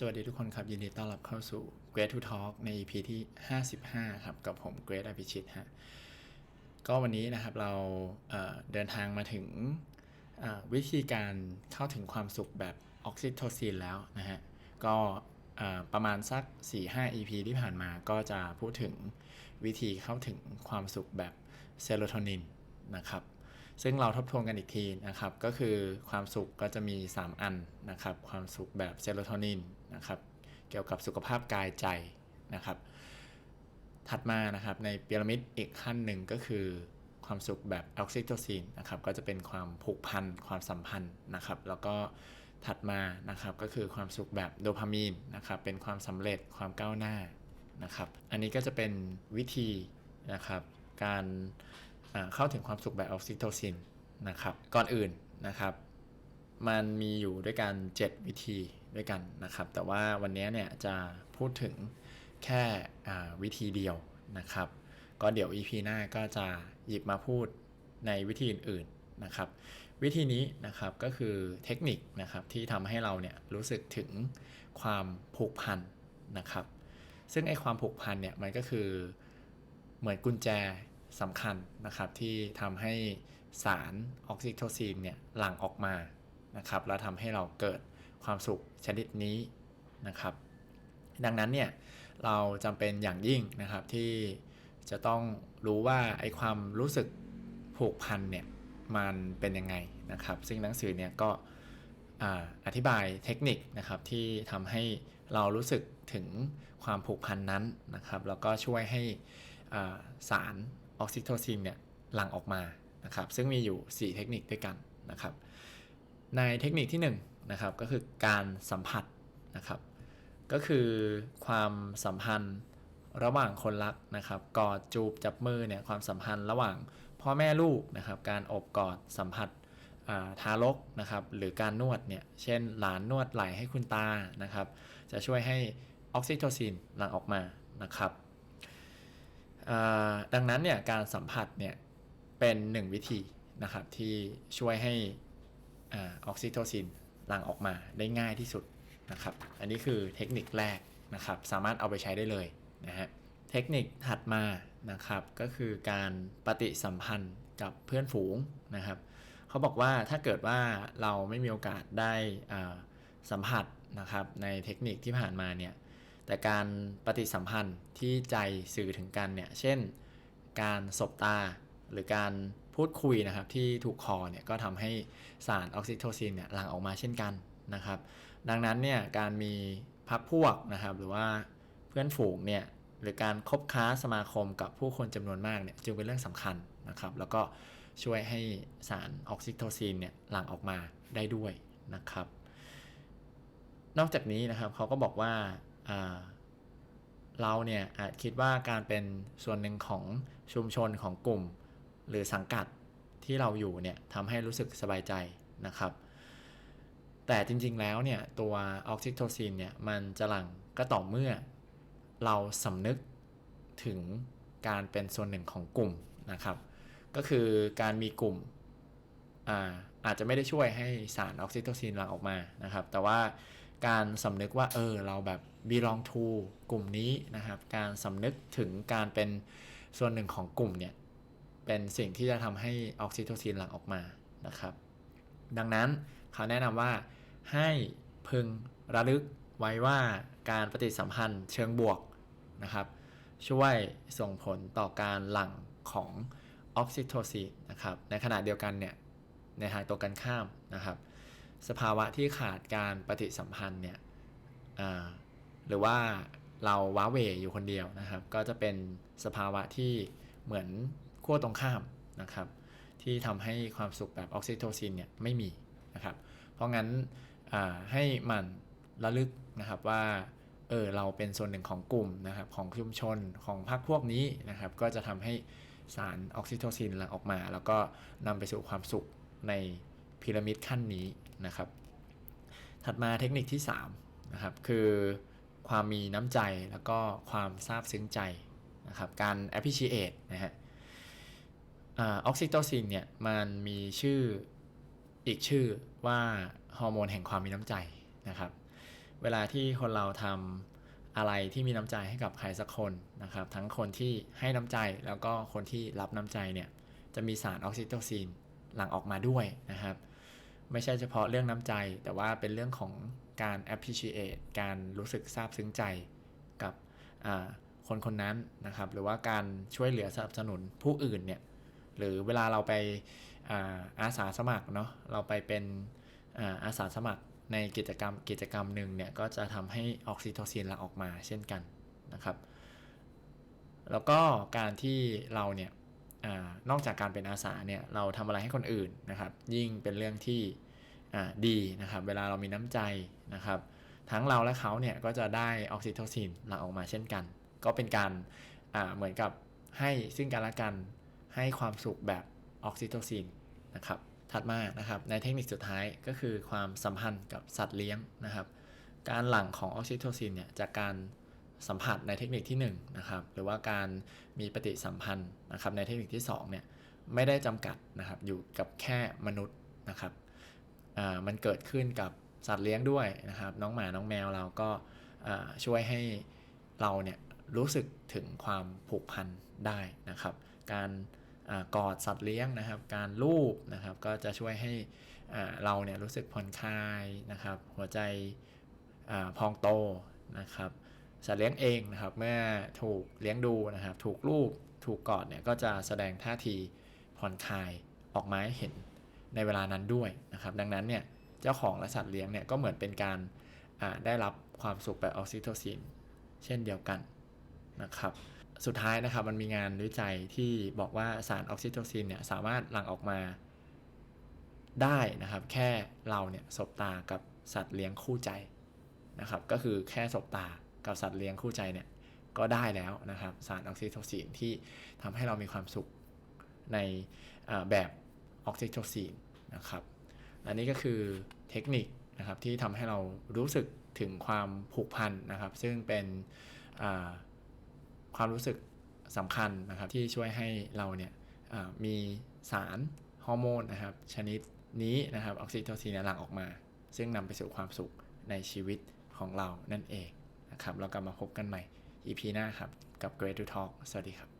สวัสดีทุกคนครับ ยินดีต้อนรับเข้าสู่ Great to Talk ใน EP ที่ 55 ครับ กับผม Great อภิชิตฮะก็วันนี้นะครับเราเเดินทางมาถึงวิธีการเข้าถึงความสุขแบบออกซิโทซินแล้วนะฮะก็ประมาณสัก 4-5 EP ที่ผ่านมาก็จะพูดถึงวิธีเข้าถึงความสุขแบบเซโรโทนินนะครับ ซึ่งเราทบทวนกันอีกทีนะครับ ก็คือความสุขก็จะมี 3 อันนะครับ ความสุขแบบเซโรโทนินนะครับ เกี่ยวกับสุขภาพกายใจนะครับ ถัดมานะครับในพีระมิดอีกขั้นหนึ่งก็คือความสุขแบบออกซิโทซินนะครับ ก็จะเป็นความผูกพันความสัมพันธ์นะครับ แล้วก็ถัดมานะครับก็คือความสุขแบบโดพามีนนะครับเป็นความสำเร็จความก้าวหน้านะครับ อันนี้ก็จะเป็นวิธีนะครับ การ เข้าถึงความสุขแบบออกซิโทซินนะครับ ก่อนอื่นนะครับ มันมีอยู่ด้วยกัน 7 วิธีด้วยกันนะครับ แต่ว่าวันนี้เนี่ยจะพูดถึงแค่วิธีเดียวนะครับ ก็เดี๋ยว EP หน้าก็จะหยิบมาพูดในวิธีอื่นๆนะครับ วิธีนี้นะครับก็คือเทคนิคนะครับที่ทำให้เราเนี่ยรู้สึกถึงความผูกพันนะครับ ซึ่งไอความผูกพันเนี่ยมันก็คือเหมือนกุญแจ สำคัญนะครับที่ทำให้สารออกซิโทซินเนี่ยหลั่งออกมานะครับแล้วทำให้เราเกิดความสุขชนิดนี้นะครับ ดังนั้นเนี่ยเราจำเป็นอย่างยิ่งนะครับที่จะต้องรู้ว่าไอความรู้สึกผูกพันเนี่ยมันเป็นยังไงนะครับ ซึ่งหนังสือเนี่ยก็ออธิบายเทคนิคนะครับที่ทำให้เรารู้สึกถึงความผูกพันนั้นนะครับ แล้วก็ช่วยให้สาร ออกซิโทซินเนี่ยหลั่งออกมานะครับซึ่งมีอยู่ 4 เทคนิคด้วยกันนะครับในเทคนิคที่1นงนะครับก็คือการสัมผัสนะครับก็คือความสัมพันธ์ระหว่างคนรักนะครับกอดจูบจับมือเนี่ยความสัมพันธ์ระหว่างพ่อแม่ลูกนะครับการอบกอดสัมผัสทารกนะครับหรือการนวดเนี่ยเช่นหลานนวดไหล่ให้คุณตานะครับจะช่วยให้ออกซิโทซินหลั่งออกมานะครับ ดังนั้นเนี่ยการสัมผัสเนี่ยเป็นหนึ่งวิธีนะครับที่ช่วยให้ออกซิโทซินหลั่งออกมาได้ง่ายที่สุดนะครับ อันนี้คือเทคนิคแรกนะครับ สามารถเอาไปใช้ได้เลยนะฮะ เทคนิคถัดมานะครับก็คือการปฏิสัมพันธ์กับเพื่อนฝูงนะครับ เขาบอกว่าถ้าเกิดว่าเราไม่มีโอกาสได้สัมผัสนะครับในเทคนิคที่ผ่านมาเนี่ย แต่การปฏิสัมพันธ์ที่ใจสื่อถึงกันเนี่ย เช่น การสบตาหรือการพูดคุยนะครับที่ถูกคอเนี่ยก็ทำให้สารออกซิโทซินเนี่ยหลั่งออกมาเช่นกันนะครับ ดังนั้นเนี่ยการมีพักพวกนะครับหรือว่าเพื่อนฝูงเนี่ยหรือการคบค้าสมาคมกับผู้คนจำนวนมากเนี่ยจึงเป็นเรื่องสำคัญนะครับ แล้วก็ช่วยให้สารออกซิโทซินเนี่ยหลั่งออกมาได้ด้วยนะครับ นอกจากนี้นะครับเขาก็บอกว่าอ่า เราเนี่ยอาจคิดว่าการเป็นส่วนหนึ่งของชุมชนของกลุ่ม หรือสังกัดที่เราอยู่เนี่ยทำให้รู้สึกสบายใจนะครับ แต่จริงๆแล้วเนี่ยตัวออกซิโทซินเนี่ยมันจะหลั่งก็ต่อเมื่อเราสำนึกถึงการเป็นส่วนหนึ่งของกลุ่มนะครับ ก็คือการมีกลุ่มอาอาจจะไม่ได้ช่วยให้สารออกซิโทซินหลั่งออกมานะครับ แต่ว่า การสำนึกว่าเออเราแบบ belong to กลุ่มนี้นะครับ การสำนึกถึงการเป็นส่วนหนึ่งของกลุ่มเนี่ย เป็นสิ่งที่จะทำให้ออกซิโทซินหลั่งออกมานะครับ ดังนั้นเขาแนะนำว่าให้พึงระลึกไว้ว่าการปฏิสัมพันธ์เชิงบวกนะครับ ช่วยส่งผลต่อการหลั่งของออกซิโทซินนะครับ ในขณะเดียวกันเนี่ยในทางตรงกันข้ามนะครับ สภาวะที่ขาดการปฏิสัมพันธ์เนี่ยหรือว่าเราว้าเวอยู่คนเดียวนะครับ ก็จะเป็นสภาวะที่เหมือนขั้วตรงข้ามนะครับ ที่ทำให้ความสุขแบบออกซิโทซินเนี่ยไม่มีนะครับ เพราะงั้นให้มันระลึกนะครับว่าเออเราเป็นส่วนหนึ่งของกลุ่มนะครับของชุมชนของพรรคพวกนี้นะครับ ก็จะทำให้สารออกซิโทซินหลั่งออกมา แล้วก็นำไปสู่ความสุขในพีระมิดขั้นนี้ นะครับ ถัดมาเทคนิคที่3นะครับคือความมีน้ำใจแล้วก็ความซาบซึ้งใจนะครับการ appreciate นะฮะออกซิโทซินเนี่ยมันมีชื่ออีกชื่อว่าฮอร์โมนแห่งความมีน้ำใจนะครับ เวลาที่คนเราทำอะไรที่มีน้ำใจให้กับใครสักคนนะครับ ทั้งคนที่ให้น้ำใจแล้วก็คนที่รับน้ำใจเนี่ยจะมีสารออกซิโตซินหลั่งออกมาด้วยนะครับ ไม่ใช่เฉพาะเรื่องน้ำใจ แต่ว่าเป็นเรื่องของการ appreciate การรู้สึกซาบซึ้งใจกับคนคนนั้นนะครับ หรือว่าการช่วยเหลือสนับสนุนผู้อื่นเนี่ย หรือเวลาเราไปอาอาสาสมัครเนาะ เราไปเป็นอาอาสาสมัครในกิจกรรมกิจกรรมหนึ่งเนี่ย ก็จะทำให้ออกซิโทซินหลั่งออกมาเช่นกันนะครับ แล้วก็การที่เราเนี่ย อนอกจากการเป็นอาสาเนี่ยเราทำอะไรให้คนอื่นนะครับ ยิ่งเป็นเรื่องที่ดีนะครับ เวลาเรามีน้ำใจนะครับ ทั้งเราและเขาเนี่ยก็จะได้ออกซิโทซินหลั่งออกมาเช่นกัน ก็เป็นการเหมือนกับให้ซึ่งกันและกันให้ความสุขแบบออกซิโทซินนะครับ ถัดมานะครับในเทคนิคสุดท้ายก็คือความสัมพันธ์กับสัตว์เลี้ยงนะครับ การหลั่งของออกซิโทซินเนี่ยจากการ สัมผัสในเทคนิคที่1นะครับหรือว่าการมีปฏิสัมพันธ์นะครับในเทคนิคที่2เนี่ยไม่ได้จำกัดนะครับอยู่กับแค่มนุษย์นะครับมันเกิดขึ้นกับสัตว์เลี้ยงด้วยนะครับ น้องหมาน้องแมวเราก็ช่วยให้เราเนี่ยรู้สึกถึงความผูกพันได้นะครับ การอกอดสัตว์เลี้ยงนะครับ การลูบนะครับก็จะช่วยให้เราเนี่ยรู้สึกผ่อนคลายนะครับ หัวใจอพองโตนะครับ สัตว์เลี้ยงเองนะครับ เมื่อถูกเลี้ยงดูนะครับ ถูกลูบถูกกอดเนี่ยก็จะแสดงท่าทีผ่อนคลายออกมาให้เห็นในเวลานั้นด้วยนะครับ ดังนั้นเนี่ยเจ้าของและสัตว์เลี้ยงเนี่ยก็เหมือนเป็นการได้รับความสุขแบบออกซิโทซินเช่นเดียวกันนะครับ สุดท้ายนะครับมันมีงานวิจัยที่บอกว่าสารออกซิโทซินเนี่ยสามารถหลั่งออกมาได้นะครับ แค่เราเนี่ยสบตากับสัตว์เลี้ยงคู่ใจนะครับ ก็คือแค่สบตา กับสัตว์เลี้ยงคู่ใจเนี่ยก็ได้แล้วนะครับสารออกซิโทซินที่ทำให้เรามีความสุขในแบบออกซิโทซินนะครับและนี่ก็คือเทคนิคนะครับที่ทำให้เรารู้สึกถึงความผูกพันนะครับ ซึ่งเป็นความรู้สึกสำคัญนะครับที่ช่วยให้เราเนี่ยมีสารฮอร์โมนนะครับชนิดนี้นะครับออกซิโทซินหลั่งออกมา ซึ่งนำไปสู่ความสุขในชีวิตของเรานั่นเอง นะครับ เรากลับมาพบกันใหม่ EP หน้าครับ กับ Great to Talk สวัสดีครับ